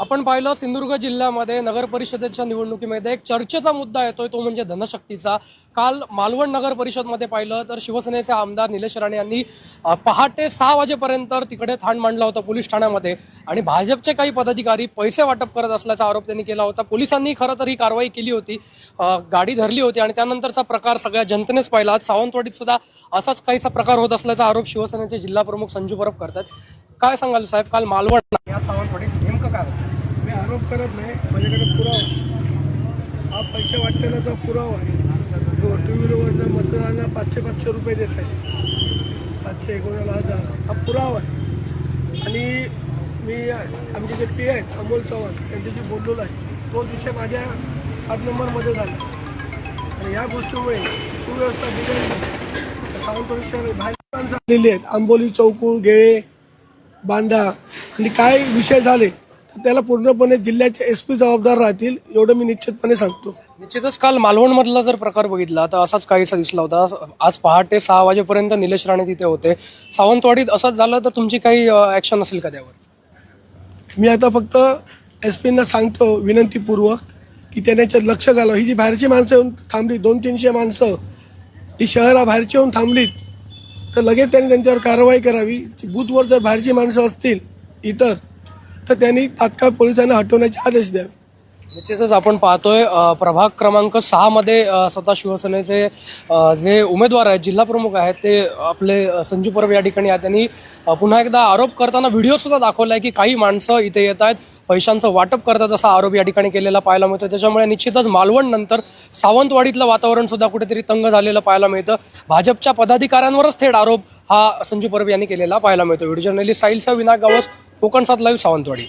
आपण पाहिलं सिंधुदुर्ग जिल्ह्यामध्ये नगर परिषदेच्या निवडणुकीमध्ये एक चर्चेचा मुद्दा येतोय तो म्हणजे धनशक्तीचा. काल मालवण नगर परिषदमध्ये पाहिलं तर शिवसेनेचे आमदार निलेश राणे यांनी पहाटे सहा वाजेपर्यंत तिकडे थांड मांडला होता पोलीस ठाण्यामध्ये. आणि भाजपचे काही पदाधिकारी पैसे वाटप करत असल्याचा आरोप त्यांनी केला होता. पोलिसांनी खरं तर ही कारवाई केली होती. गाडी धरली होती आणि त्यानंतरचा प्रकार सगळ्या जनतेनेच पाहिला. आज सावंतवाडीत सुद्धा असाच काहीसा प्रकार होत असल्याचा आरोप शिवसेनेचे जिल्हा प्रमुख संजू परब करतात काय सांगाल साहेब? काल मालवण या सावंतवाडीत नेमकं काय होतं? मी आरोप करत नाही. माझ्याकडे पुरावा हा पैसे वाटण्याचा पुरावा आहे जो टू व्हीलरवरनं मतदारांना पाचशे पाचशे रुपये देत आहे. पाचशे एकोणाला हजार. हा पुरावा आहे. आणि मी आमचे जे पी आहेत अमोल चव्हाण त्यांच्याशी बोललेलो आहे तो विषय माझ्या सात नंबरमध्ये झाला. आणि या गोष्टीमुळे सुव्यवस्था बिघडली. सावंतवाडी शहर माणसं आलेली आहेत. आंबोली चौकूळ गेळे बांधा आणि काय विषय झाले तर त्याला पूर्णपणे जिल्ह्याचे एस पी जबाबदार राहतील एवढं मी निश्चितपणे सांगतो. निश्चितच काल मालवण मधला जर प्रकार बघितला तर असाच काहीसा दिसला होता. आज पहाटे सहा वाजेपर्यंत निलेश राणे तिथे होते. सावंतवाडीत असंच झालं तर तुमची काही ऍक्शन असेल का त्यावर? मी आता फक्त एस पींना सांगतो विनंतीपूर्वक की त्याने याच्यात लक्ष घालावं ही जी बाहेरची माणसं येऊन थांबली दोन तीनशे माणसं ही शहराबाहेरची येऊन थांबलीत तर लगेच त्यांनी त्यांच्यावर कारवाई करावी. बूथवर जर बाहेरची माणसं असतील इतर तर त्यांनी तात्काळ पोलिसांना हटवण्याचे आदेश द्यावे. निश्चितच आपण पाहतोय प्रभाग क्रमांक सहा मध्ये स्वतः शिवसेनेचे जे उमेदवार आहेत जिल्हा प्रमुख आहेत ते आपले संजू परब या ठिकाणी आहेत. त्यांनी पुन्हा एकदा आरोप करताना व्हिडिओ सुद्धा दाखवलाय की काही माणसं इथे येत आहेत पैशांचं वाटप करतात असा आरोप या ठिकाणी केलेला पाहायला मिळतो त्याच्यामुळे निश्चितच मालवण नंतर सावंतवाडीतलं वातावरण सुद्धा कुठेतरी तंग झालेलं पाहायला मिळतं. भाजपच्या पदाधिकाऱ्यांवरच थेट आरोप हा संजू परब यांनी केलेला पाहायला मिळतो व्हिडिओ जर्नलिस्ट साहिलसा विनायक गावस कोकण सात लाईव्ह सावंतवाडी